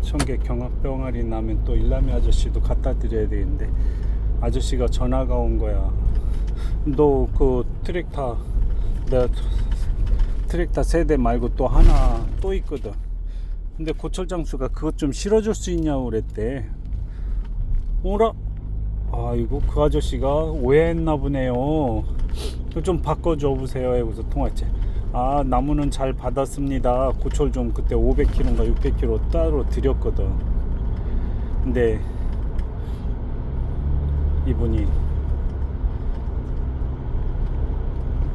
청계 경합병아리 나면 또 일남이 아저씨도 갖다 드려야 되는데 아저씨가 전화가 온 거야. 너 그 트랙터 내가 트랙터 세대 말고 또 하나 또 있거든. 근데 고철 장수가 그것 좀 실어줄 수 있냐고 그랬대. 오라. 아이고 그 아저씨가 오해했나 보네요. 좀 바꿔줘 보세요. 해고서 통화했지. 아 나무는 잘 받았습니다. 고철 좀 그때 500kg인가 600kg 따로 드렸거든. 근데 이분이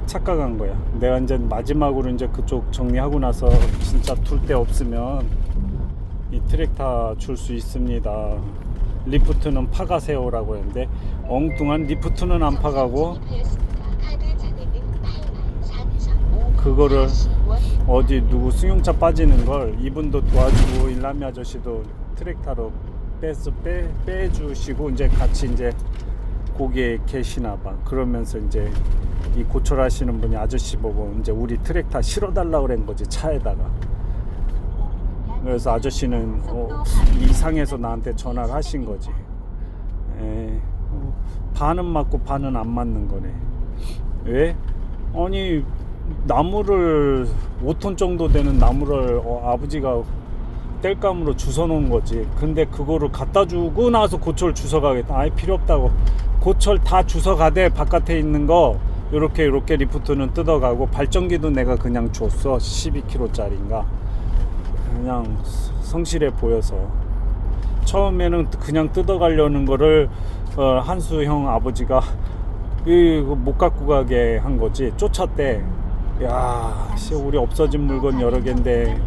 착각한 거야. 내가 이제 마지막으로 이제 그쪽 정리하고 나서 진짜 둘 데 없으면 이 트랙터 줄수 있습니다. 리프트는 파가세요라고 했는데 엉뚱한 리프트는 안 파가고 그거를 어디 누구 승용차 빠지는 걸 이분도 도와주고 일남이 아저씨도 트랙터로 빼서 빼 빼주시고 이제 같이 이제 거기에 계시나 봐. 그러면서 이제 이 고철하시는 분이 아저씨 보고 이제 우리 트랙터 실어달라 그런 거지 차에다가. 그래서 아저씨는 어, 이상해서 나한테 전화를 하신 거지. 에, 어, 반은 맞고 반은 안 맞는 거네. 왜? 아니 나무를 5톤 정도 되는 나무를 어, 아버지가 땔감으로 주워 놓은 거지. 근데 그거를 갖다 주고 나서 고철 주워 가겠다. 아예 필요 없다고. 고철 다 주워 가되 바깥에 있는 거 요렇게 요렇게 리프트는 뜯어가고 발전기도 내가 그냥 줬어. 12kg짜리인가. 그냥 성실해 보여서 처음에는 그냥 뜯어가려는 거를 어, 한수 형 아버지가 이거 못 갖고 가게 한 거지 쫓았대 야 씨, 우리 없어진 물건 여러 개인데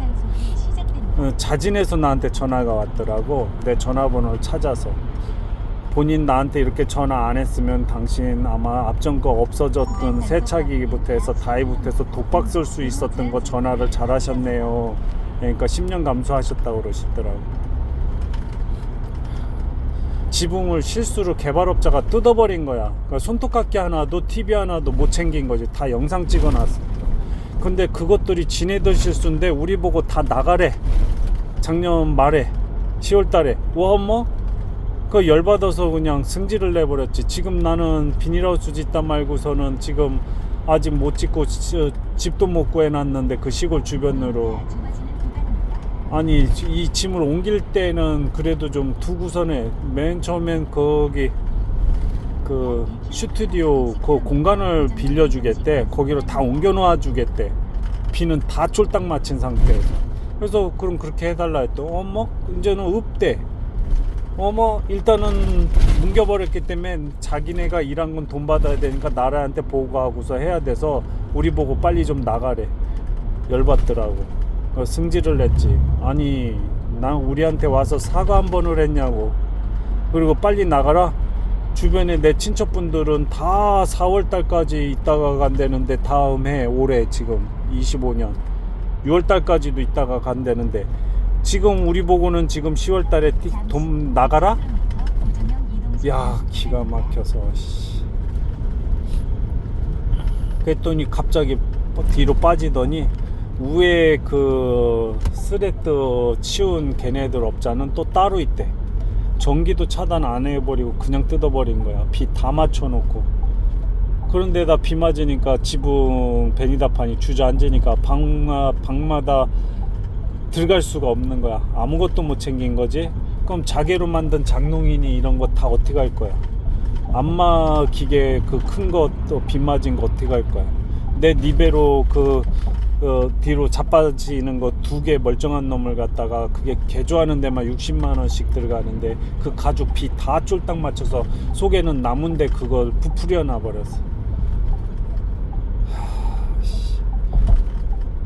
어, 자진해서 나한테 전화가 왔더라고. 내 전화번호를 찾아서. 본인 나한테 이렇게 전화 안 했으면 당신 아마 앞전 거 없어졌던 세차기부터 해서 다이부터 해서 독박 쓸 수 있었던 거 전화를 잘 하셨네요. 그러니까 10년 감수하셨다고 그러시더라고. 지붕을 실수로 개발업자가 뜯어버린 거야. 그러니까 손톱깎이 하나도 TV 하나도 못 챙긴 거지. 다 영상 찍어놨어 근데 그것들이 지네들 실수인데 우리 보고 다 나가래. 작년 말에 10월 달에. 와 뭐? 그 열받아서 그냥 승질을 내버렸지. 지금 나는 비닐하우스 짓다 말고서는 지금 아직 못 짓고 지- 집도 못 구해놨는데 그 시골 주변으로. 아니 이 짐을 옮길 때는 그래도 좀 두고서네. 맨 처음엔 거기 그 스튜디오 그 공간을 빌려주겠대. 거기로 다 옮겨 놓아 주겠대. 비는 다 쫄딱 맞힌 상태에서. 그래서 그럼 그렇게 해달라 했더니 어머 이제는 없대. 어머 일단은 뭉겨버렸기 때문에 자기네가 일한 건 돈 받아야 되니까 나라한테 보고하고서 해야 돼서 우리 보고 빨리 좀 나가래. 열받더라고. 어, 승질을 냈지. 아니 난 우리한테 와서 사과 한 번을 했냐고. 그리고 빨리 나가라 주변에 내 친척분들은 다 4월 달까지 있다가 간다는데 다음 해 올해 지금 25년 6월 달까지도 있다가 간다는데 지금 우리 보고는 지금 10월 달에 띠- 돈 나가라? 야 기가 막혀서 씨. 그랬더니 갑자기 뒤로 빠지더니 위에 그 스레트 치운 걔네들 업자는 또 따로 있대 전기도 차단 안 해버리고 그냥 뜯어버린 거야. 비 다 맞춰놓고. 그런데다 비 맞으니까 지붕 베니다판이 주저앉으니까 방마, 방마다 들어갈 수가 없는 거야. 아무것도 못 챙긴 거지? 그럼 자개로 만든 장롱이니 이런 거 다 어떻게 할 거야? 안마 기계 그큰 것도 비 맞은 거 어떻게 할 거야? 내 니베로 그 어, 뒤로 자빠지는 거 두 개 멀쩡한 놈을 갖다가 그게 개조하는 데만 60만 원씩 들어가는데 그 가죽 비 다 쫄딱 맞춰서 속에는 나무인데 그걸 부풀려 놔 버렸어.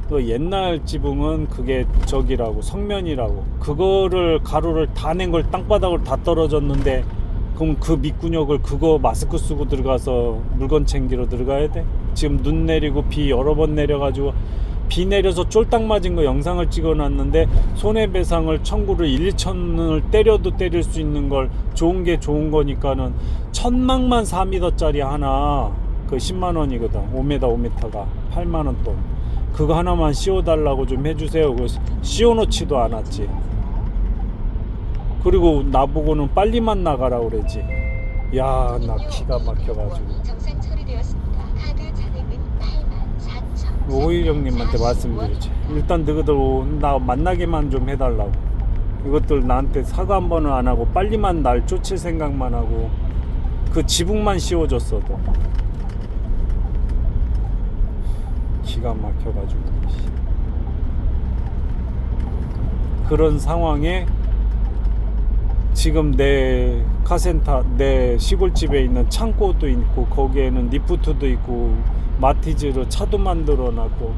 또 옛날 지붕은 그게 저기라고 성면이라고 그거를 가루를 다 낸 걸 땅바닥으로 다 떨어졌는데 그럼 그 밑구녕을 그거 마스크 쓰고 들어가서 물건 챙기러 들어가야 돼? 지금 눈 내리고 비 여러 번 내려가지고 비 내려서 쫄딱 맞은 거 영상을 찍어놨는데 손해배상을 청구를 1, 2천을 때려도 때릴 수 있는 걸 좋은 게 좋은 거니까는 천막만 4m짜리 하나 그 10만 원이거든. 5m 5m가. 8만 원 돈. 그거 하나만 씌워달라고 좀 해주세요. 그 씌워놓지도 않았지 그리고 나보고는 빨리만 나가라 그러지 야 나 기가 막혀가지고 정상 처리되었습니다. 카드 잔액은 8만 4천. 오일 형님한테 말씀드렸지 일단 너희들 나 만나게만 좀 해달라고 이것들 나한테 사과 한 번은 안 하고 빨리만 날 쫓을 생각만 하고 그 지붕만 씌워줬어도 기가 막혀가지고 씨. 그런 상황에 지금 내 카센터 내 시골집에 있는 창고도 있고 거기에는 리프트도 있고 마티즈로 차도 만들어 놨고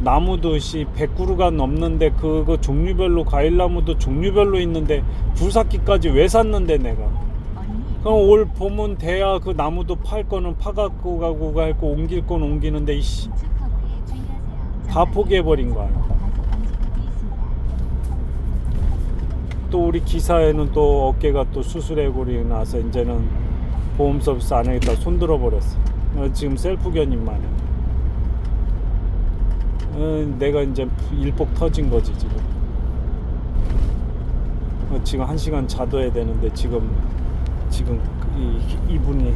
나무도 씨 100그루가 넘는데 그거 종류별로 과일나무도 종류별로 있는데 불삭기까지 왜 샀는데 내가? 그럼 올 봄은 돼야 그 나무도 팔 거는 파갖고 가고 갈거 옮길 건 옮기는데 이씨. 다 포기해 버린 거야 또 우리 기사에는 또 어깨가 또 수술해고리 나서 이제는 보험 서비스 안 하겠다 손들어 버렸어. 어, 지금 셀프 견인만 해. 어, 내가 이제 일복 터진 거지 지금. 어, 지금 한 시간 자둬야 되는데 지금 지금 이, 이분이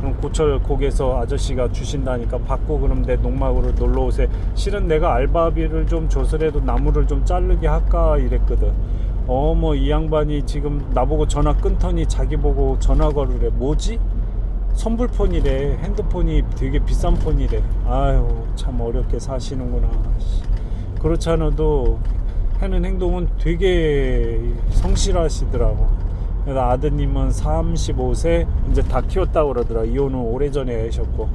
그럼 고철 곡에서 아저씨가 주신다니까 받고 그럼 내 농막으로 놀러 오세요. 실은 내가 알바비를 좀 줘서라도 나무를 좀 자르게 할까 이랬거든. 어머 이 양반이 지금 나보고 전화 끊더니 자기 보고 전화 걸으래. 뭐지? 선불폰이래. 핸드폰이 되게 비싼 폰이래. 아유 참 어렵게 사시는구나. 씨. 그렇지 않아도 하는 행동은 되게 성실하시더라고. 그래서 아드님은 35세 이제 다 키웠다고 그러더라. 이혼은 오래전에 하셨고.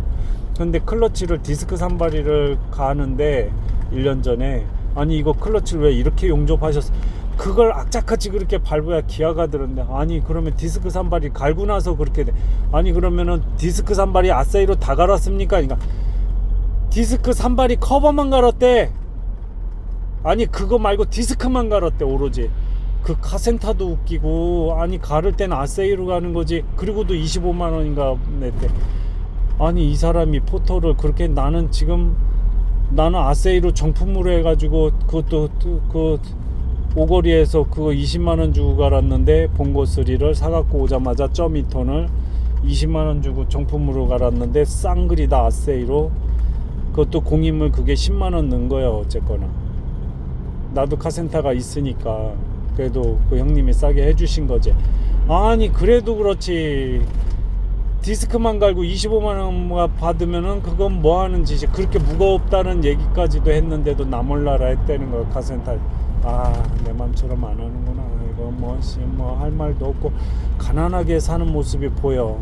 근데 클러치를 디스크 산발이를 가는데 1년 전에 아니 이거 클러치를 왜 이렇게 용접하셨어? 그걸 악착같이 그렇게 밟아야 기아가 들었는데 아니 그러면 디스크 산발이 갈고 나서 그렇게 돼. 아니 그러면은 디스크 산발이 아사이로 다 갈았습니까? 그러니까 디스크 산발이 커버만 갈았대. 아니 그거 말고 디스크만 갈았대 오로지. 그 카센터도 웃기고 아니 가를 땐 아세이로 가는 거지 그리고도 25만 원인가 냈대 아니 이 사람이 포토를 그렇게 나는 지금 나는 아세이로 정품으로 해가지고 그것도 그 오거리에서 그거 20만 원 주고 갈았는데 3를 사갖고 오자마자 점이톤을 20만 원 주고 정품으로 갈았는데 쌍그리다 아세이로 그것도 공임을 그게 10만 원 넣은 거야 어쨌거나 나도 카센터가 있으니까 그래도 그 형님이 싸게 해주신 거지. 아니 그래도 그렇지. 디스크만 갈고 25만 원 받으면은 그건 뭐 하는 짓이 그렇게 무겁다는 얘기까지도 했는데도 나 몰라라 했다는 거야 카센터. 아내 맘처럼 안 하는구나. 이거 뭐뭐할 말도 없고 가난하게 사는 모습이 보여.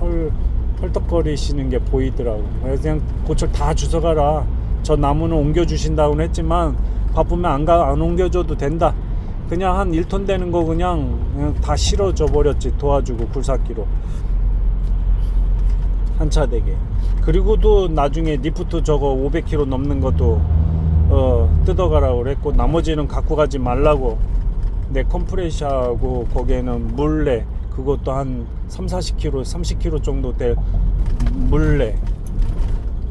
헐 헐떡거리시는 게 보이더라고. 그냥 고철 다 주워가라. 저 나무는 옮겨주신다고는 했지만 바쁘면 안 가 안 옮겨줘도 된다. 그냥 한 1톤 되는 거 그냥, 그냥 다 실어줘 버렸지 도와주고 굴삭기로 한차 되게 그리고도 나중에 리프트 저거 500kg 넘는 것도 어, 뜯어가라고 그랬고 나머지는 갖고 가지 말라고. 내 컴프레셔하고 거기에는 물레 그것도 한 3, 40kg 30kg 정도 될 물레.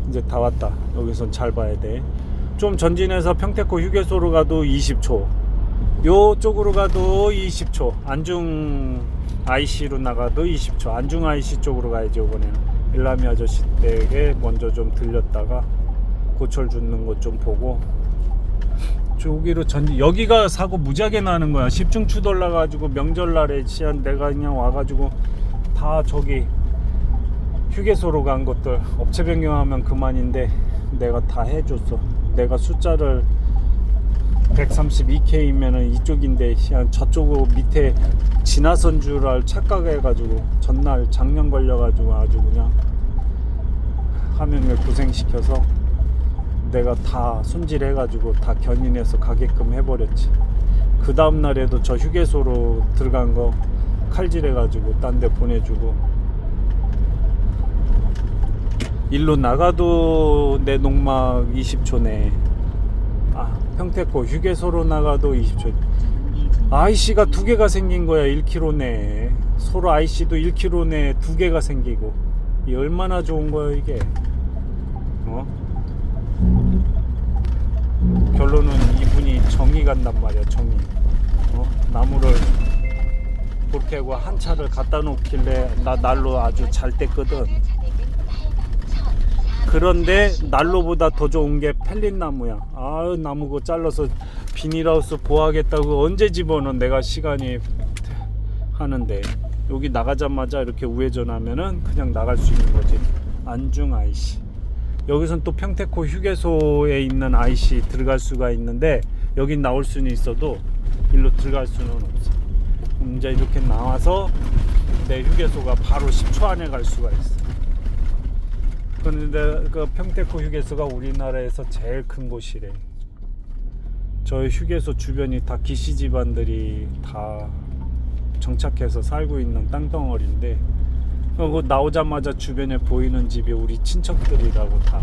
이제 다 왔다. 여기선 잘 봐야 돼좀 전진해서 평택호 휴게소로 가도 20초. 요쪽으로 가도 20초. 안중 IC로 나가도 20초. 안중 IC 쪽으로 가야지 이번에는. 일라미 아저씨 댁에 먼저 좀 들렸다가 고철 줍는 것 좀 보고. 저기로 전지 여기가 사고 무지하게 나는 거야. 10중 추돌라 가지고 명절날에 시한 내가 그냥 와가지고 다 저기 휴게소로 간 것들. 업체 변경하면 그만인데 내가 다 해줬어. 내가 숫자를 132K면은 이쪽인데 한 저쪽으로 밑에 지나선 줄 알 착각해가지고 전날 작년 걸려가지고 아주 그냥 화면을 고생시켜서 내가 다 손질해가지고 다 견인해서 가게끔 해버렸지. 그 다음 날에도 저 휴게소로 들어간 거 칼질해가지고 딴 데 보내주고 일로 나가도 내 농막 20초네. 아, 평택고 휴게소로 나가도 20초. IC가 두 개가 생긴 거야 1km네. 서로 IC도 1km네 두 개가 생기고. 이 얼마나 좋은 거야 이게. 어? 결론은 이분이 정이 간단 말이야 정이. 어? 나무를 이렇게 하고 한 차를 갖다 놓길래 나 난로 아주 잘 뗐거든. 카드 잔액은 8만 1,000. 그런데 난로보다 더 좋은 게 펠린 나무야. 아유 나무 거 잘라서 비닐하우스 보하겠다고 언제 집어넣어 내가 시간이 하는데 여기 나가자마자 이렇게 우회전하면은 그냥 나갈 수 있는 거지. 안중 IC. 여기선 또 평택호 휴게소에 있는 IC 들어갈 수가 있는데 여긴 나올 수는 있어도 일로 들어갈 수는 없어. 이제 이렇게 나와서 내 휴게소가 바로 10초 안에 갈 수가 있어. 그런데 그 평택호 휴게소가 우리나라에서 제일 큰 곳이래. 저 휴게소 주변이 다 기시 집안들이 다 정착해서 살고 있는 땅덩어리인데 그 나오자마자 주변에 보이는 집이 우리 친척들이라고 다.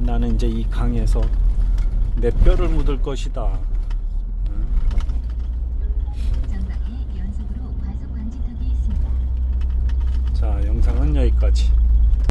나는 이제 이 강에서 내 뼈를 묻을 것이다. 자, 영상은 여기까지.